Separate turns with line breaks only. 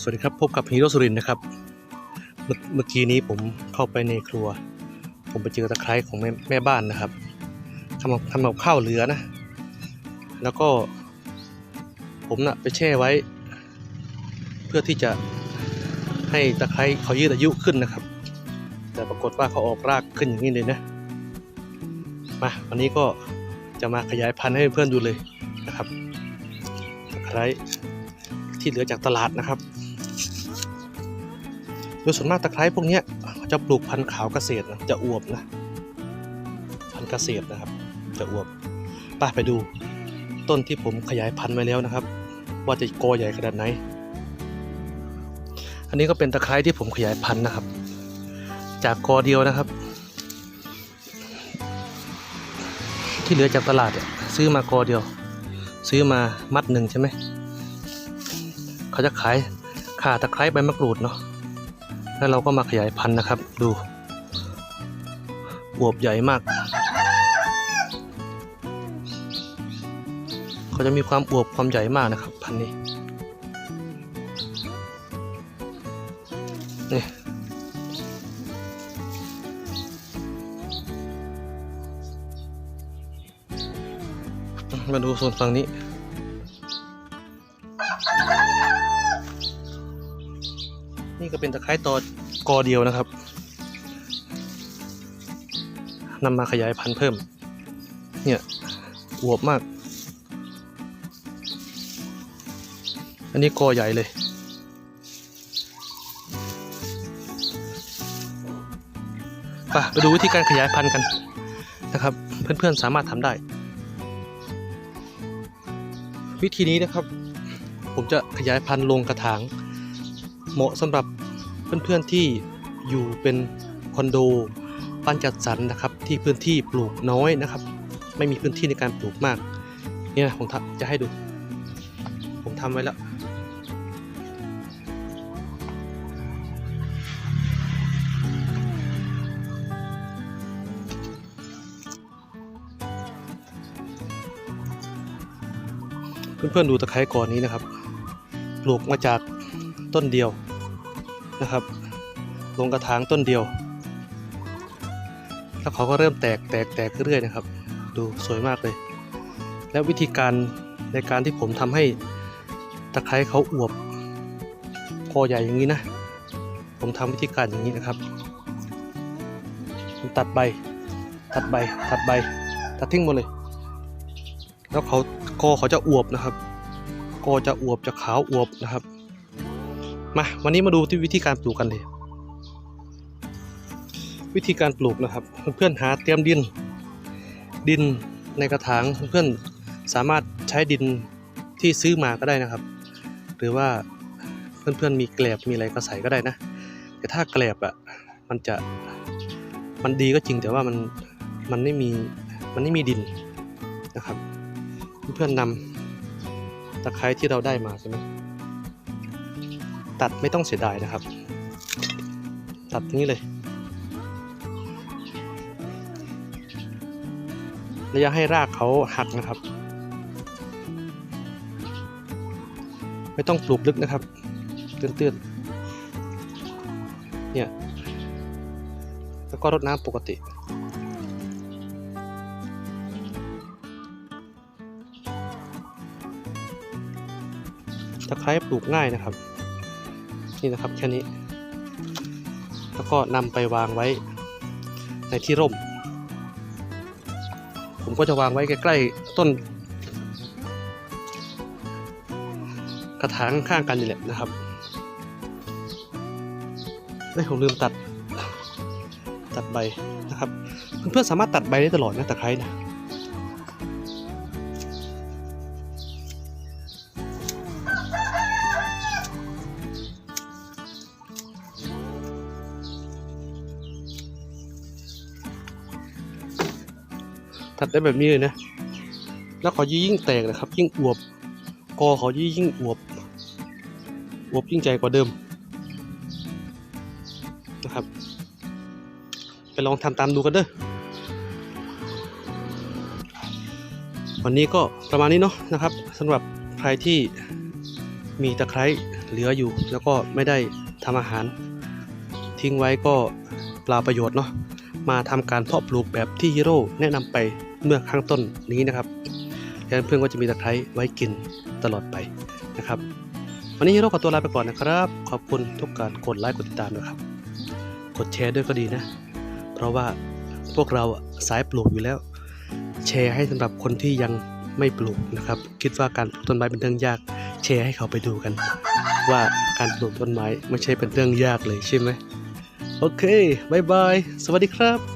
สวัสดีครับ พบกับฮีโร่สุรินนะครับ เมื่อกี้นี้ผมเข้าไปในครัว ผมไปเจอตะไคร้ของแม่แม่บ้านนะครับทำทำกับข้าวเหลือนะ แล้วก็ ผมนะ่ะไปแช่ไว้ เพื่อที่จะให้ตะไคร้เขายืดอายุขึ้นนะครับ แต่ปรากฏว่าเขาออกรากขึ้นอย่างนี้เลยนะ มาวันนี้ก็จะมาขยายพันธุ์ให้เพื่อนดูเลยนะครับตะไคร้ที่เหลือจากตลาดนะครับ ดยส่วนมากตะไคร้พวกนี้จะปลูกพันธุ์ขาวเกษตรนะจะอวบนะพันธุ์เกษตรนะครับ จะอวบไป้าไปดูต้นที่ผมขยายพันธุ์ไว้แล้วนะครับ ว่าจะโกอใหญ่ขนาดไหน อันนี้ก็เป็นตะไคร้ที่ผมขยายพันธุ์นะครับ จากกอเดียวนะครับ ที่เหลือจากตลาดเนี่ยซื้อมากอเดียว ซื้อมามัดหนึ่งใช่ไหมเขาจะขายข่าตะไคร้ใบมะกรูดเนาะ แล้วเราก็มาขยายพันธุ์นะครับ ดูอวบใหญ่มากเขาจะมีความอวบความใหญ่มากนะครับ พันธุ์นี้นี่มาดูโซนฝั่งนี้ นี่ก็เป็นตะไคร้ตอกอเดียวนะครับนำมาขยายพันธุ์เพิ่ม เนี่ยอวบมาก อันนี้กอใหญ่เลยไปไปดูวิธีการขยายพันธุ์กันนะครับ เพื่อนๆสามารถทำได้ วิธีนี้นะครับ ผมจะขยายพันธุ์ลงกระถาง เหมาะสำหรับ เพื่อนๆที่อยู่เป็นคอนโดบ้านจัดสรรนะครับ ที่พื้นที่ปลูกน้อยนะครับ ไม่มีพื้นที่ในการปลูกมากเนี่ยผมจะให้ดู ผมทำไว้แล้วเพื่อนๆดูตะไคร้ก่อนนี้นะครับ ปลูกมาจากต้นเดียว นะครับ ลงกระถางต้นเดียว แล้วเขาก็เริ่มแตกแตกแตกเรื่อยๆนะครับ ดูสวยมากเลย แล้ววิธีการในการที่ผมทำให้ตะไคร้เขาอวบคอใหญ่อย่างนี้นะ ผมทำวิธีการอย่างนี้นะครับตัดใบ ตัดใบ ตัดใบ ตัดทิ้งหมดเลย แล้วเขาคอเขาจะอวบนะครับคอจะอวบจะขาวอวบนะครับ มาวันนี้มาดูที่วิธีการปลูกกันเลย วิธีการปลูกนะครับ เพื่อนหาเตรียมดิน ดินในกระถางเพื่อนสามารถใช้ดินที่ซื้อมาก็ได้นะครับ หรือว่าเพื่อนๆมีแกลบมีอะไรก็ใส่ก็ได้นะ แต่ถ้าแกลบอะมันจะมันดีก็จริงแต่ว่ามันมันไม่มีมันไม่มีดินนะครับ เพื่อนนำตะไคร้ที่เราได้มาใช่ไหม ตัดไม่ต้องเสียดายนะครับ ตัดนี้เลย ระยะให้รากเขาหักนะครับ ไม่ต้องปลูกลึกนะครับตื้นๆเนี่ยแล้วก็รดน้ำปกติตะไคร้ปลูกง่ายนะครับ นี่นะครับแค่นี้ แล้วก็นำไปวางไว้ในที่ร่ม ผมก็จะวางไว้ใกล้ๆต้น กระถางข้างกันนี่แหละนะครับไม่ผมลืมตัดตัดใบนะครับ เพื่อนๆสามารถตัดใบได้ตลอดนะตะไคร้นะ ตัดได้แบบนี้เลยนะ แล้วเขายิ่งแตกนะครับ ยิ่งอวบกอเขายิ่งอวบอวบยิ่งใจกว่าเดิมนะครับ ไปลองทำตามดูกันเด้อวันนี้ก็ประมาณนี้เนาะนะครับสำหรับใครที่มีตะไคร้เหลืออยู่ แล้วก็ไม่ได้ทำอาหาร ทิ้งไว้ก็ปลาประโยชน์เนาะ มาทำการเพาะปลูกแบบที่ฮีโร่แนะนำไปเมื่อข้างต้นนี้นะครับแล้วเพื่อนก็จะมีตะไคร้ไว้กินตลอดไปนะครับ วันนี้ฮีโร่ขอตัวลาไปก่อนนะครับ ขอบคุณทุกการกดไลค์กดติดตามนะครับ กดแชร์ด้วยก็ดีนะ เพราะว่าพวกเราสายปลูกอยู่แล้ว แชร์ให้สำหรับคนที่ยังไม่ปลูกนะครับ คิดว่าการปลูกต้นไม้เป็นเรื่องยากแชร์ให้เขาไปดูกัน ว่าการปลูกต้นไม้ไม่ใช่เป็นเรื่องยากเลยใช่ไหม โอเคบายบาย สวัสดีครับ